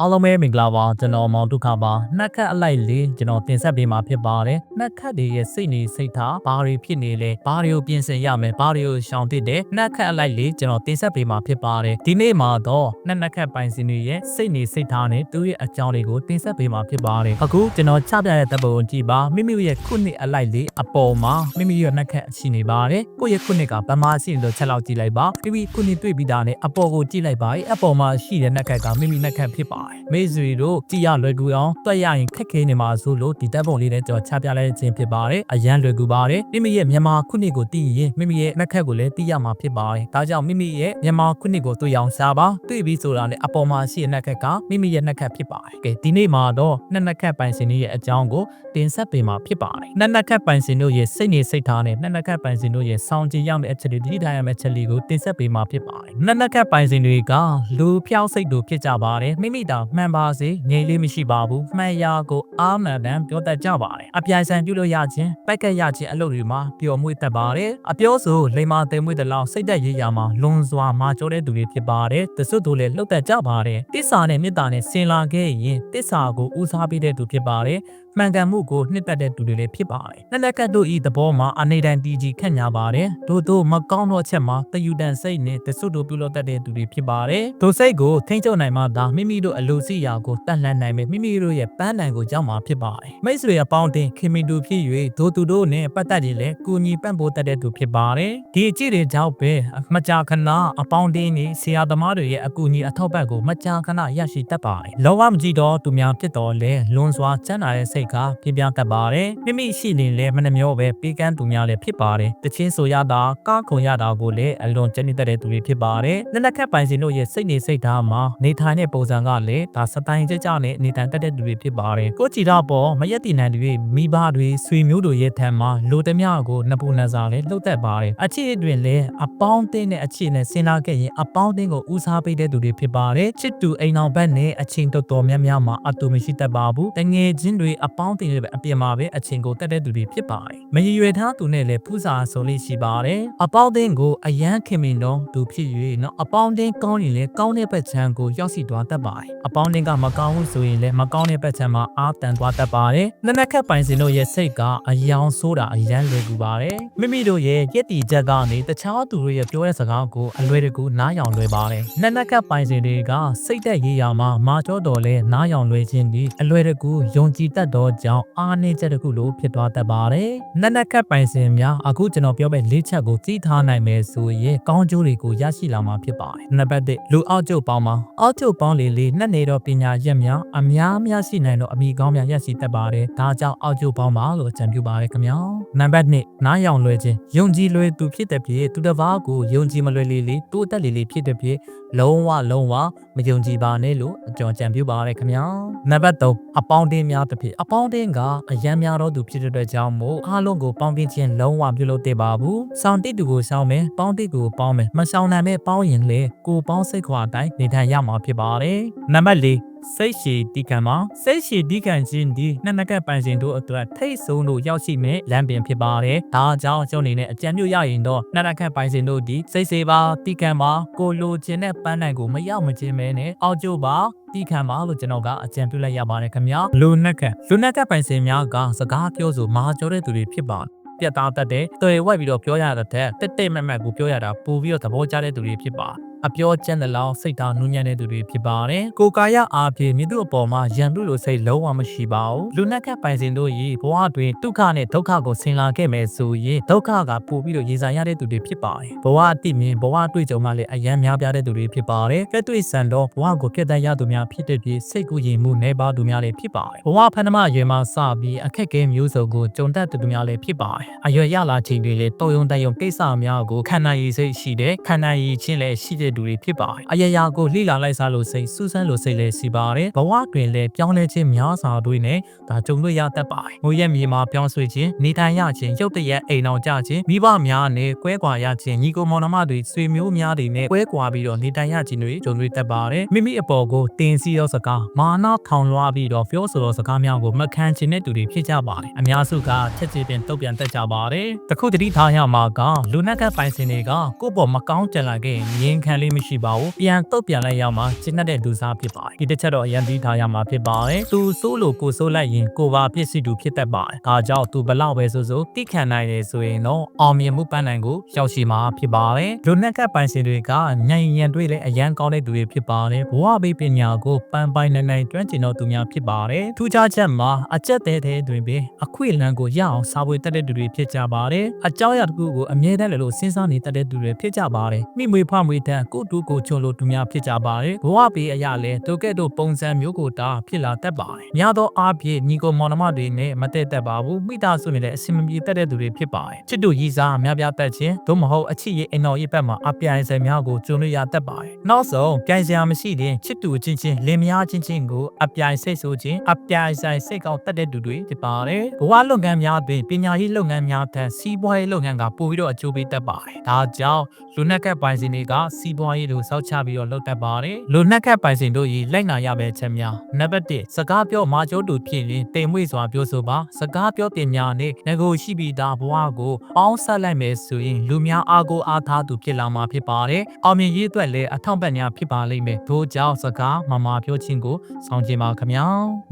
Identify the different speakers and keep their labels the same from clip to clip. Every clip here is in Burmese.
Speaker 1: အားလုံးပဲမင်္ဂလာပါကျွန်တော်မောင်ဒုက္ခပါနှက်ခတ်အလိုက်လေးကျွန်တော်တင်ဆက်ပေးမှာဖြစ်ပါတယ်နှက်ခတ်တွေရဲ့စိတ်နေစိတ်ထားဘာတွေဖြစ်နေလဲဘာတွေကိုပြင်ဆင်ရမယ်ဘာတွေကိုရှောင်သင့်တယ်နှက်ခတ်အလိုက်လေးကျွန်တော်တင်ဆက်ပေးမှာဖြစ်ပါတယ်ဒီနေ့မှာတော့နှက်နှက်ခတ်ပိုင်စင်တွေရဲ့စိတ်နေစိတ်ထားနဲ့သူ့ရဲ့အကြောင်းတွေကိုတင်ဆက်ပေးမှာဖြစ်ပါတယ်အခုကျွန်တော်ချပြတဲ့တပ်ပုံကြည့်ပါမိမိရဲ့ခုနှစ်အလိုက်လေးအပေါ်မှာမိမိရဲ့နှက်ခတ်ရှိနေပါတယ်ကိုယ့်ရဲ့ခုနှစ်ကဗမာရှိနေလို့ချက်လောက်ကြည့်လိုက်ပါမိမိခုနှစ်တွေ့ပြီးသားနဲ့အပေါ်ကိုကြည့်လိုက်ပါအပေါ်မှာရှိတဲ့နှက်ခတ်ကမိမိနှက်ခတ်ဖြစ်ပါတယ်မိတ်ဆွေတို့ကြည်ရလွယ်ကူအောင်တွက်ရရင်ခက်ခဲနေမှာဆိုလို့ဒီတပ်ပုံလေးနဲ့ကျွန်တော်ချပြလိုက်ခြင်းဖြစ်ပါတယ်အရန်လွယ်ကူပါတယ်မိမိရဲ့မြန်မာခုနှစ်ကိုသိရင်မိမိရဲ့နှက်ခတ်ကိုလည်းသိရမှာဖြစ်ပါတယ်ဒါကြောင့်မိမိရဲ့မြန်မာခုနှစ်ကိုတွေ့အောင်ရှားပါတွေ့ပြီးဆိုတာနဲ့အပေါ်မှာရှိတဲ့နှက်ခတ်ကမိမိရဲ့နှက်ခတ်ဖြစ်ပါတယ်ကဲဒီနေ့မှာတော့နှက်နှက်ခတ်ပိုင်စင်ရဲ့အကြောင်းကိုတင်ဆက်ပေးမှာဖြစ်ပါတယ်နှက်နှက်ခတ်ပိုင်စင်တို့ရဲ့စိတ်နေစိတ်ထားနဲ့နှက်နှက်ခတ်ပိုင်စင်တို့ရဲ့စောင့်ကြည့်ရမယ့်အချက်တွေဒီတိုင်းရမယ့်အချက်လေးကိုတင်ဆက်ပေးမှာဖြစ်ပါတယ်နှက်နှက်ခတ်ပိုင်စင်တွေကလူဖျောက်စိတ်တို့ဖြစ်ကြပါတယ်မိမိတောင်မှန်ပါစေငြိမ်လေးမရှိပါဘူးမှန်ရာကိုအားမှန်တမ်းပြောတတ်ကြပါတယ်အပြိုင်ဆိုင်ပြုလို့ရခြင်းပက်ကက်ရခြင်းအလုပ်တွေမှာပျော်မွေ့တတ်ပါတယ်အပြောဆိုလိမ္မာသိမ်မွေ့တဲ့လောက်စိတ်သက်ရေးရာမှာလွန်စွာမာကျောတဲ့သူတွေဖြစ်ပါတယ်တစွတ်တို့လည်းလှုပ်တတ်ကြပါတယ်တစ္ဆာနဲ့မေတ္တာနဲ့ဆင်လာခဲ့ရင်တစ္ဆာကိုဦးစားပေးတဲ့သူဖြစ်ပါတယ် မှန်ကန်မှုကိုနှစ်သက်တဲ့သူတွေလည်းဖြစ်ပါတယ်။နှစ်လက်ကတ်တို့ဤသဘောမှာအနေတိုင်းတည်ကြည်ခန့်ညာပါတယ်။တို့တို့မကောင်းသောချက်မှာတယူတန်စိတ်နဲ့တဆုတို့ပြုလုပ်တတ်တဲ့သူတွေဖြစ်ပါတယ်။တို့စိတ်ကိုထိမ့်ချုပ်နိုင်မှသာမိမိတို့အလိုစီရာကိုတတ်လှမ်းနိုင်မယ်မိမိတို့ရဲ့ပန်းတိုင်ကိုရောက်မှာဖြစ်ပါတယ်။မိတ်ဆွေအပေါင်းအသင်းခင်မီတူဖြစ်၍တို့သူတို့နဲ့ပတ်သက်ရင်လည်းကူညီပံ့ပိုးတတ်တဲ့သူဖြစ်ပါတယ်။ဒီအကြည့်တွေကြောင့်ပဲမကြာခဏအပေါင်းအသင်းနဲ့ဆရာသမားတွေရဲ့အကူအညီအထောက်ပံ့ကိုမကြာခဏရရှိတတ်ပါတယ်။လောကမကြည့်တော့သူများဖြစ်တော်လဲလွန်စွာစမ်းနာတဲ့စိတ်ကပြင်းပြတတ်ပါတယ်မိမိရှိနေလဲမနှမျောပဲပေးကမ်းသူများလည်းဖြစ်ပါတယ်တချင်းဆိုရတာကားခုံရတာကိုလည်းအလွန်ကျဉ်းနေတဲ့သူတွေဖြစ်ပါတယ်လက်နက်ခတ်ပိုင်စင်တို့ရဲ့စိတ်နေစိတ်ထားမှာနေထိုင်တဲ့ပုံစံကလည်းဒါစတိုင်းကြကြနဲ့နေထိုင်တတ်တဲ့သူတွေဖြစ်ပါတယ်ကိုကြည်တော့ပေါ်မရက်တည်နိုင်တွေမိဘတွေဆွေမျိုးတို့ရဲ့ထံမှာလိုတမျှကိုနှစ်ပူနှစ်စားလည်းလှုပ်သက်ပါတယ်အချစ်အတွင်လည်းအပေါင်းအသင်းနဲ့အချစ်နဲ့ဆင်လာခဲ့ရင်အပေါင်းအသင်းကိုဦးစားပေးတဲ့သူတွေဖြစ်ပါတယ်ချစ်တူအိမ်အောင်ဘက်နဲ့အချင်းတော်တော်များများမှာအတူမရှိတတ်ပါဘူးတငယ်ချင်းတွေအပေါင်းအသင်းတွေပဲအပြင်မှာပဲအချင်းကိုတက်တဲ့သူတွေဖြစ်ပါတယ်။မရည်ရွယ်ထားသူနဲ့လည်းဖူးစာဆိုလေးရှိပါတယ်။အပေါင်းအသင်းကိုအယမ်းခင်မင်တော့သူဖြစ်၍နော်အပေါင်းအသင်းကောင်းရင်လည်းကောင်းတဲ့ဘက်ခြမ်းကိုရောက်စီသွားတတ်ပါတယ်။အပေါင်းအသင်းကမကောင်းဘူးဆိုရင်လည်းမကောင်းတဲ့ဘက်ခြမ်းမှာအားတန်သွားတတ်ပါတယ်။နနက်ခက်ပိုင်စင်တို့ရဲ့စိတ်ကအယောင်ဆိုးတာအယမ်းလွယ်ကူပါတယ်။မိမိတို့ရဲ့ရည်တည်ချက်ကနေတခြားသူတို့ရဲ့ပြောတဲ့စကားကိုအလွယ်တကူနားယောင်လွယ်ပါတယ်။နနက်ခက်ပိုင်စင်တွေကစိတ်သက်ရေးရာမှာမာကျောတော်လဲနားယောင်လွယ်ခြင်းဒီအလွယ်တကူယုံကြည်တတ်သောကြောင့်အားနည်းချက်တစ်ခုလိုဖြစ်သွားတတ်ပါတယ်။နက်နက်ကပ်ပိုင်စင်များအခုကျွန်တော်ပြောမဲ့လေးချက်ကိုသိထားနိုင်မယ်ဆိုရင်ကောင်းကျိုးတွေကိုရရှိလာမှာဖြစ်ပါတယ်။နံပါတ်1လူအောက်ကျုပ်ပေါင်းမှာအောက်ကျုပ်ပေါင်းလေးလေးနှက်နေတော့ပညာရက်များအများများရှိနိုင်တော့အမိကောင်းများရရှိတတ်ပါတယ်။ဒါကြောင့်အောက်ကျုပ်ပေါင်းမှာလို့အကြံပြုပါရခင်ဗျာ။နံပါတ်2နားယောင်လွယ်ခြင်းယုံကြည်လွယ်သူဖြစ်တဲ့ဖြစ်သူတစ်ပါးကိုယုံကြည်မလွယ်လေးလေးတိုးတက်လေးလေးဖြစ်တဲ့ဖြစ်လုံးဝလုံးဝ မယုံကြည်ပါနဲ့လို့အကြောင်းကြံပြုပါရခင်ဗျာ။နံပါတ်3အပေါင်းတင်းများတစ်ဖြစ်အပေါင်းတင်းကအယံများတော့သူဖြစ်တဲ့အတွက်ကြောင့်မို့အားလုံးကိုပေါင်းတင်ခြင်းလုံးဝပြုလုပ်တဲ့ပါဘူး။စောင့်တိတူကိုစောင့်မယ်ပေါင်းတိကိုပေါင်းမယ်မဆောင်နိုင်မဲ့ပေါင်းရင်လေကိုပေါင်းစိတ်ခွာအတိုင်းနေထိုင်ရမှာဖြစ်ပါတယ်။နံပါတ်4 စိတ်ရှည်တီးခံမှာစိတ်ရှည်တီးခံခြင်းဒီနှစ်နက်ကပိုင်ရှင်တို့အတွက်ထိတ်ဆုံးတို့ရောက်ရှိမဲ့လမ်းပင်ဖြစ်ပါတယ်။ဒါကြောင့်ကျုံနေနဲ့အကြံပြုရရင်တော့နှစ်နက်ကပိုင်ရှင်တို့ဒီစိတ်စေပါတီးခံမှာကိုလိုချင်တဲ့ပန်းနိုင်ကိုမရောက်မချင်းမဲနဲ့အောက်ကျိုးပါတီးခံပါလို့ကျွန်တော်ကအကြံပြုလိုက်ရပါတယ်ခင်ဗျာလူနက်ကလူနက်ကပိုင်ရှင်များကစကားပြောဆိုမာကြောတဲ့သူတွေဖြစ်ပါတယ်ပြတ်သားတတ်တဲ့တွေ့ဝက်ပြီးတော့ပြောရတဲ့တက်တက်တက်မက်မက်ကိုပြောရတာပို့ပြီးတော့သဘောကျတဲ့သူတွေဖြစ်ပါ အပြောကျန်တဲ့လောက်စိတ်ထားနူးညံ့တဲ့သူတွေဖြစ်ပါတယ်။ကိုကာယအားဖြင့်မြစ်တို့အပေါ်မှာရန်သူလိုစိတ်လုံးဝမရှိပါဘူး။လူနက်ကပိုင်စင်တို့၏ဘဝတွင်ဒုက္ခနဲ့ဒုက္ခကိုဆင်လာခဲ့မယ်ဆိုရင်ဒုက္ခကပိုပြီးတော့ရေဆိုင်ရတဲ့သူတွေဖြစ်ပါတယ်။ဘဝအတိမြင်ဘဝအတွေ့အကြုံမှလည်းအယံများပြားတဲ့သူတွေဖြစ်ပါတယ်။ကဲတွေ့ဆန်တော့ဘဝကိုပြတ်တတ်ရသူများဖြစ်တဲ့ပြီးစိတ်ကူးရင်မှုနေပါသူများလည်းဖြစ်ပါတယ်။ဘဝဖန်သမအရွယ်မှာစပြီးအခက်အခဲမျိုးစုံကိုကြုံတတ်သူများလည်းဖြစ်ပါတယ်။အရွယ်ရလာချိန်တွေလည်းတော်ယုံတယုံကိစ္စများကိုခံနိုင်ရည်စိတ်ရှိတဲ့ခံနိုင်ရည်ချင်းလည်းရှိတဲ့သူတွေဖြစ်ပါတယ်။အယရာကိုလှိလာလိုက်စားလို့စိတ်စူးစမ်းလို့စိတ်လည်းရှိပါတယ်။ဘဝတွင်လည်းပြောင်းလဲခြင်းများစွာတွေနဲ့ဒါကြုံလို့ရတတ်ပါတယ်။ငွေရက်မြေမှာပြောင်းဆွေခြင်းနေထိုင်ရခြင်းရုပ်တရက်အိမ်အောင်ကြခြင်းမိဘများနဲ့ကွဲကွာရခြင်းညီကိုမောင်နှမတွေဆွေမျိုးများတွေနဲ့ကွဲကွာပြီးတော့နေထိုင်ရခြင်းတွေကြုံတွေ့တတ်ပါတယ်။မိမိအပေါ်ကိုတင်စီသောစကားမာနထောင်လွှားပြီးတော့ပြောဆိုသောစကားများကိုမခံချင်တဲ့သူတွေဖြစ်ကြပါတယ်။အများစုကချက်ချေပင်တုတ်ပြန်တတ်ကြပါတယ်။တခုတတိထားရမှာကလူနက်ကပိုင်စင်တွေကကိုယ့်ပေါ်မကောင်းကြံလာခဲ့ရင်ငင်းခံလေးမရှိပါဘူးပြန်တုတ်ပြန်လိုက်ရမှာကျင့်တတ်တဲ့လူစားဖြစ်ပါတယ်ဒီတစ်ချက်တော့အရင်ပြီးထားရမှာဖြစ်ပါတယ်သူစိုးလို့ကိုစိုးလိုက်ရင်ကိုပါပြစ်စီသူဖြစ်တတ်ပါတယ်ဒါကြောင့်သူဘလောက်ပဲဆိုဆိုတိခံနိုင်တယ်ဆိုရင်တော့အောင်မြင်မှုပန်းနိုင်ကိုရောက်ရှိမှာဖြစ်ပါတယ်လူနှက်ကပိုင်ရှင်တွေကညံညံတွေးလဲအရန်ကောင်းတဲ့သူတွေဖြစ်ပါတယ်ဘဝဘေးပညာကိုပန်းပိုင်နိုင်နိုင်ကျွမ်းကျင်တော်သူများဖြစ်ပါတယ်ထူးခြားချက်မှာအကျက်သေးတဲ့တွင်ပင်အခွင့်အလမ်းကိုရအောင်စာပွေတက်တဲ့သူတွေဖြစ်ကြပါတယ်အကြောင်းအရာတစ်ခုကိုအမြဲတမ်းလည်းလို့စဉ်းစားနေတတ်တဲ့သူတွေဖြစ်ကြပါတယ်မိမွေဖွားမွေတဲ့ကိုတူကိုချုံလို့သူများဖြစ်ကြပါတယ်ဘဝဘေးအရာလဲတို့ကဲ့သို့ပုံစံမျိုးကိုတာဖြစ်လာတတ်ပါတယ်များသောအားဖြင့်ညီကိုမောင်နှမတွေနဲ့မတည့်တတ်ပါဘူးမိသားစုနဲ့လည်းအဆင်မပြေတတ်တဲ့သူတွေဖြစ်ပါတယ်ချစ်တူရည်စားများပြားတတ်ခြင်းသို့မဟုတ်အချစ်ရဲ့အိမ်တော်ရဲ့ဘက်မှာအပြိုင်ဆိုင်များကိုကျုံလို့ရတတ်ပါတယ်နောက်ဆုံးပြိုင်စရာမရှိတဲ့ချစ်တူချင်းချင်းလင်မယားချင်းချင်းကိုအပြိုင်စိတ်ဆိုခြင်းအပြိုင်ဆိုင်စိတ်ကောင်းတတ်တဲ့သူတွေဖြစ်ပါတယ်ဘဝလုပ်ငန်းများတွင်ပညာရေးလုပ်ငန်းများထက်စီးပွားရေးလုပ်ငန်းကပိုပြီးတော့အကျိုးပေးတတ်ပါတယ်ဒါကြောင့်လူနှက်ကပိုင်စင်တွေကစီးပွားရေးကိုစောက်ချပြီးတော့လုပ်တတ်ပါတယ်လူနှက်ကပိုင်စင်တို့၏လိုက်နာရမယ့်ချက်များနံပါတ်1စကားပြောမာကျိုးတူဖြစ်ရင်တိမ်မွေ့စွာပြောဆိုပါစကားပြောပညာနဲ့ငကိုရှိပြီးသားဘဝကိုအောင်းဆက်လိုက်မယ်ဆိုရင်လူများအားကိုအားထားသူဖြစ်လာမှာဖြစ်ပါတယ်အောင်မြင်ရေးအတွက်လည်းအထောက်ပံ့များဖြစ်ပါလိမ့်မယ်ထို့ကြောင့်စကားမမာပြောခြင်းကိုဆောင်ကျင်ပါခင်ဗျာ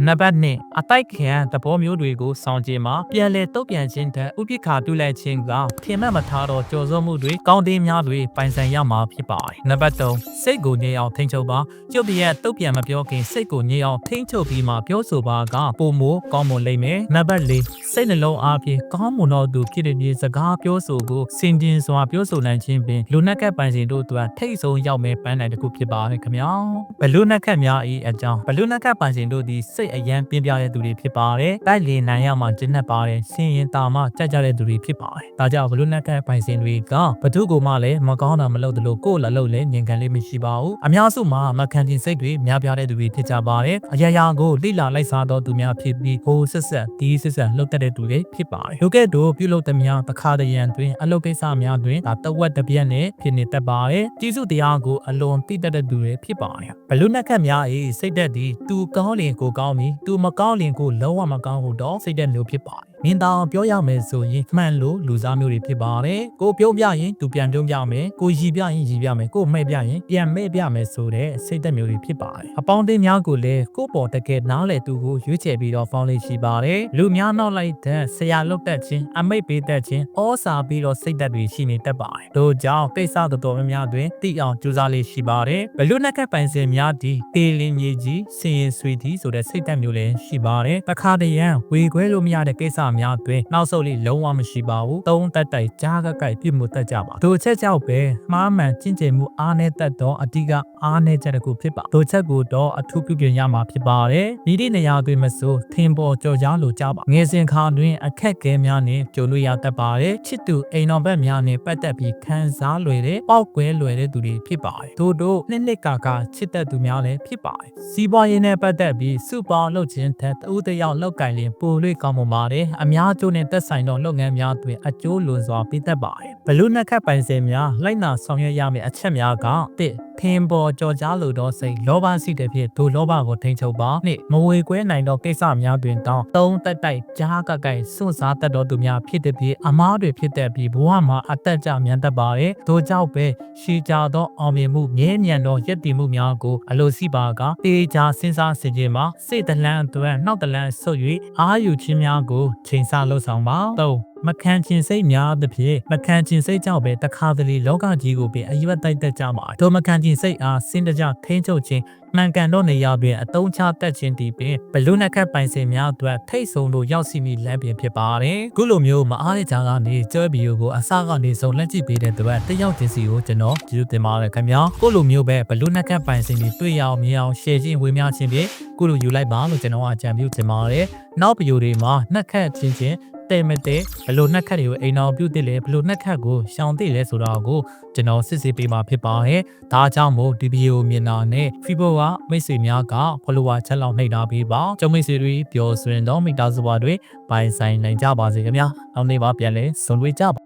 Speaker 1: နံပါတ်2အတိုက်ခံသဘောမျိုးတွေကိုဆောင်ကျင်မှာပြန်လဲတုတ်ပြန်ခြင်းတဲ့ဥပိ္ပခာပြုလိုက်ခြင်းကထင်မှတ်မထားတော့ကြော်စောမှုတွေကောင်းတင်များတွေပိုင်ဆိုင်ရမှာဖြစ်ပါတယ်နံပါတ်3စိတ်ကိုငြိမ်အောင်ထိန်းချုပ်ပါကျုပ်ပြရဲ့တုတ်ပြန်မပြောခင်စိတ်ကိုငြိမ်အောင်ထိန်းချုပ်ပြီးမှပြောဆိုပါကပုံမိုကောင်းမွန်လိမ့်မယ်နံပါတ်4စိတ်နှလုံးအားဖြင့်ကောင်းမွန်သောသူဖြစ်တဲ့ဒီစကားပြောဆိုကိုစင်ကျင်စွာပြောဆိုနိုင်ခြင်းပင်လူနှက်ကပိုင်စဉ်တို့အတွက်ထိတ်ဆုံးရောက်မဲ့ပန်းနိုင်တစ်ခုဖြစ်ပါတယ်ခင်ဗျာဘလူနှက်ကများဤအကြောင်းဘလူနှက်ကပိုင်စဉ်တို့သည်စိတ်အယံပြင်းပြတဲ့သူတွေဖြစ်ပါတယ်တိုက်လင်နိုင်ရမှာကျင့်တတ်ပါတယ်စင်ရင်တာမှကြက်ကြတဲ့သူတွေဖြစ်ပါတယ်ဒါကြောင့်ဘလူနှက်ကပိုင်စဉ်တွေကဘသူကိုမှလည်းမကောင်းတာမလုပ်သလိုကိုယ်လည်းလုပ်လည်းညင်ခံလေးမရှိပါဘူးအများစုမှာမခံတင်စိတ်တွေများပြားတဲ့သူတွေဖြစ်ကြပါတယ်အရာရာကိုလိလာလိုက်စားသောသူများဖြစ်ပြီးဟိုဆက်ဆက်ဒီဆက်ဆက်လှုပ်တတ်တဲ့သူတွေဖြစ်ပါတယ်လူကဲ့သို့ပြုလုပ်သမျှတခါတရံတွင်အလုပ်ကိစ္စများတွင်ဒါတဝက်တစ်ပြက်နဲ့ဖြစ်နေတတ်ပါတယ်ကျေးဇူးတရားကိုအလွန်သိတတ်တဲ့သူတွေဖြစ်ပါတယ်ဘလူနှက်ခတ်များ၏စိတ်သက်သည်သူကောင်းလင်ကိုကောင်းပြီးသူမကောင်းလင်ကိုလုံးဝမကောင်းဘူးတော့စိတ်သက်မျိုးဖြစ်ပါတယ် မင်းသားပြောရမယ်ဆိုရင်မှန်လို့လူစားမျိုးတွေဖြစ်ပါတယ်ကိုပြုံးပြရင်သူပြန်ပြုံးပြမယ်ကိုရည်ပြရင်ရည်ပြမယ်ကိုမဲ့ပြရင်ပြန်မဲ့ပြမယ်ဆိုတဲ့စိတ်သက်မျိုးတွေဖြစ်ပါတယ်အပေါင်းအသင်းများကိုလည်းကိုပေါ်တကယ်နားလေသူကိုရွေးချယ်ပြီးတော့ဖောင်းလေးရှိပါတယ်လူများနောက်လိုက်တဲ့ဆရာလုတ်တက်ခြင်းအမိတ်ပေးတတ်ခြင်းဩစာပြီးတော့စိတ်သက်တွေရှိနေတတ်ပါတယ်တို့ကြောင့်ကိစ္စတော်တော်များများတွင်တိအောင်ကြိုးစားလေးရှိပါတယ်ဘလူနှက်ကပိုင်စင်များဒီတေလင်းမြေကြီးစင်ရင်ဆွေသည်ဆိုတဲ့စိတ်သက်မျိုးလည်းရှိပါတယ်တခါတရံဝေခွဲလို့မရတဲ့ကိစ္စများတွင်နောက်ဆုတ်လေးလုံးဝမရှိပါဘူးသုံးတက်တိုက်ကြားကကိုက်ပြစ်မှုတက်ကြပါတို့ချက်ကြောက်ပဲမှားမှန်ကျင့်ကြံမှုအားနဲ့တက်တော့အတိကအားနဲ့ချက်တစ်ခုဖြစ်ပါတို့ချက်ကိုတော့အထူးပြုပြင်ရမှာဖြစ်ပါတယ်ဒီဒီနေရာတွင်မဆိုထင်ပေါ်ကြော်ကြားလိုကြပါငယ်စဉ်ခါတွင်အခက်ခဲများနဲ့ကြုံလို့ရတတ်ပါတယ်ချစ်သူအိမ်တော်ဘက်များနဲ့ပတ်သက်ပြီးခံစားလွယ်တဲ့ပောက်ကွဲလွယ်တဲ့သူတွေဖြစ်ပါတယ်တို့တို့နှစ်နှစ်ကာကာချစ်တတ်သူများလည်းဖြစ်ပါတယ်စီးပွားရေးနဲ့ပတ်သက်ပြီးစုပေါင်းလုပ်ခြင်းတဲ့တူတယောက်လောက်ကင်လင်ပိုလို့ကောင်းမှုပါတယ်အများအကျိုးနဲ့သက်ဆိုင်သောလုပ်ငန်းများတွင်အကျိုးလွန်စွာပေးတတ်ပါတယ်။ဘလူးနက်ခတ်ပိုင်စင်များလိုက်နာဆောင်ရွက်ရမယ့်အချက်များက၁ ခင်ပေါ်ကြော်ကြားလိုသောစိတ်လောဘရှိတဲ့ဖြင့်ဒုလောဘကိုထိန်ချုပ်ပါနှင့်မဝေကွဲနိုင်သောကိစ္စများတွင်တောင်းသုံးသက်တိုက်ကြားကကဲ့စွန့်စားတတ်တော်သူများဖြစ်တဲ့ဖြင့်အမားတွေဖြစ်တဲ့ပြီးဘဝမှာအသက်ကြမြန်တတ်ပါရဲ့ဒို့ကြောင့်ပဲရှည်ကြသောအောင်မြင်မှုမြဲမြံသောရည်တည်မှုများကိုအလိုရှိပါကတေချာစဉ်းစားဆင်ခြင်ပါစိတ်တလန်းအတွက်နှောက်တလန်းဆုပ်၍အာယူခြင်းများကိုချိန်ဆလှုပ်ဆောင်ပါ၃ မခံကျင်စိတ်များသဖြင့်မခံကျင်စိတ်ကြောင့်ပဲတခါတလေလောကကြီးကိုပင်အယွတ်တိုက်တက်ကြမှာဒိုမခံကျင်စိတ်အားစင်တကြထိန်းချုပ်ခြင်းမှန်ကန်သောနေရာတွင်အတုံးချတက်ခြင်းတည်ပင်ဘလူးနှက်ခတ်ပိုင်စင်များအတွက်ထိတ်ဆုံလို့ရောက်စီမိလမ်းပြင်ဖြစ်ပါတယ်ခုလိုမျိုးမအားတဲ့ကြားကနေကျွဲဗီဒီယိုကိုအစကနေဆုံးလက်ကြည့်ပေးတဲ့အတွက်တယောက်ချင်းစီကိုကျွန်တော်ကျေးဇူးတင်ပါတယ်ခင်ဗျာခုလိုမျိုးပဲဘလူးနှက်ခတ်ပိုင်စင်တွေတွေ့ရအောင်မြင်အောင် share ခြင်းဝေမျှခြင်းဖြင့်ခုလိုယူလိုက်ပါလို့ကျွန်တော်အကြံပြုချင်ပါတယ်နောက်ဗီဒီယိုတွေမှာနှက်ခတ်ချင်းချင်း တဲ့မတဲ့ဘလို့နှက်ခတ်တွေကိုအိမ်အောင်ပြုတ်တယ်လေဘလို့နှက်ခတ်ကိုရှောင်သိလဲဆိုတော့ကိုကျွန်တော်စစ်စစ်ပေးမှာဖြစ်ပါရဲ့ဒါကြောင့်မို့ဒီဗီဒီယိုမြင်တာနဲ့ Fibo ကမိတ်ဆွေများက follower ချက်လောက်နှိပ်ထားပေးပါကျုံမိတ်ဆွေတွေပျော်ရွှင်တော့မိသားစုဘတွေပိုင်ဆိုင်နိုင်ကြပါစေခင်ဗျာနောက်နေ့မှာပြန်လဲဆုံတွေ့ကြပါ